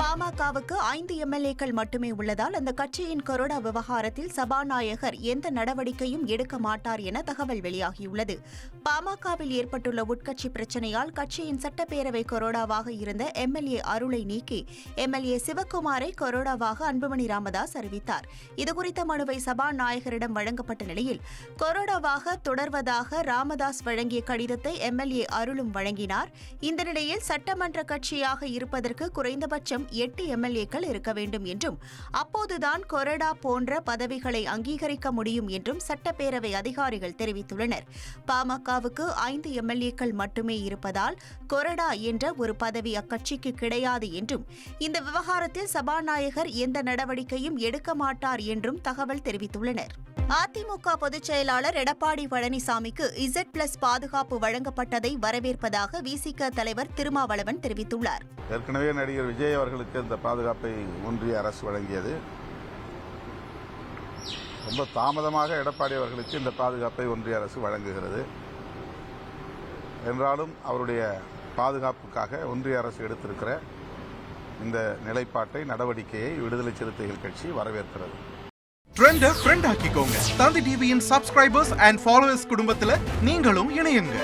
பாமகவுக்கு ஐந்து எம்எல்ஏக்கள் மட்டுமே உள்ளதால் அந்த கட்சியின் கொரோனா விவகாரத்தில் சபாநாயகர் எந்த நடவடிக்கையும் எடுக்க மாட்டார் என தகவல் வெளியாகியுள்ளது. பாமகவில் ஏற்பட்டுள்ள உட்கட்சி பிரச்சனையால் கட்சியின் சட்டப்பேரவை கொரோடாவாக இருந்த எம்எல்ஏ அருளை நீக்கி எம்எல்ஏ சிவக்குமாரை கொரோடாவாக அன்புமணி ராமதாஸ் அறிவித்தார். இதுகுறித்த மனுவை சபாநாயகரிடம் வழங்கப்பட்ட நிலையில் கொரோடாவாக தொடர்வதாக ராமதாஸ் வழங்கிய கடிதத்தை எம்எல்ஏ அருளும் வழங்கினார். இந்த நிலையில் சட்டமன்ற கட்சியாக இருப்பதற்கு குறைந்தபட்சம் எட்டு எம்எல்ஏக்கள் இருக்க வேண்டும் என்றும் அப்போதுதான் கொறடா போன்ற பதவிகளை அங்கீகரிக்க முடியும் என்றும் சட்டப்பேரவை அதிகாரிகள் தெரிவித்துள்ளனர். பாமகவுக்கு ஐந்து எம்எல்ஏக்கள் மட்டுமே இருப்பதால் கொறடா என்ற ஒரு பதவி அக்கட்சிக்கு கிடையாது என்றும் இந்த விவகாரத்தில் சபாநாயகர் எந்த நடவடிக்கையும் எடுக்க மாட்டார் என்றும் தகவல் தெரிவித்துள்ளனர். அதிமுக பொதுச் செயலாளர் எடப்பாடி பழனிசாமிக்கு இசட் பிளஸ் பாதுகாப்பு வழங்கப்பட்டதை வரவேற்பதாக விசிக தலைவர் திருமாவளவன் தெரிவித்துள்ளார். ஏற்கனவே நடிகர் விஜய் அவர்களுக்கு இந்த பாதுகாப்பை ஒன்றிய அரசு வழங்கியது. ரொம்ப தாமதமாக எடப்பாடி அவர்களுக்கு இந்த பாதுகாப்பை ஒன்றிய அரசு வழங்குகிறது. என்றாலும் அவருடைய பாதுகாப்புக்காக ஒன்றிய அரசு எடுத்திருக்கிற இந்த நிலைப்பாட்டை நடவடிக்கையை விடுதலை சிறுத்தைகள் கட்சி வரவேற்கிறது. ட்ரெண்ட ஃப்ரெண்ட் ஆக்கிக்கோங்க. தந்தி டிவியின் சப்ஸ்கிரைபர்ஸ் அண்ட் ஃபாலோவர்ஸ் குடும்பத்தில் நீங்களும் இணையுங்க.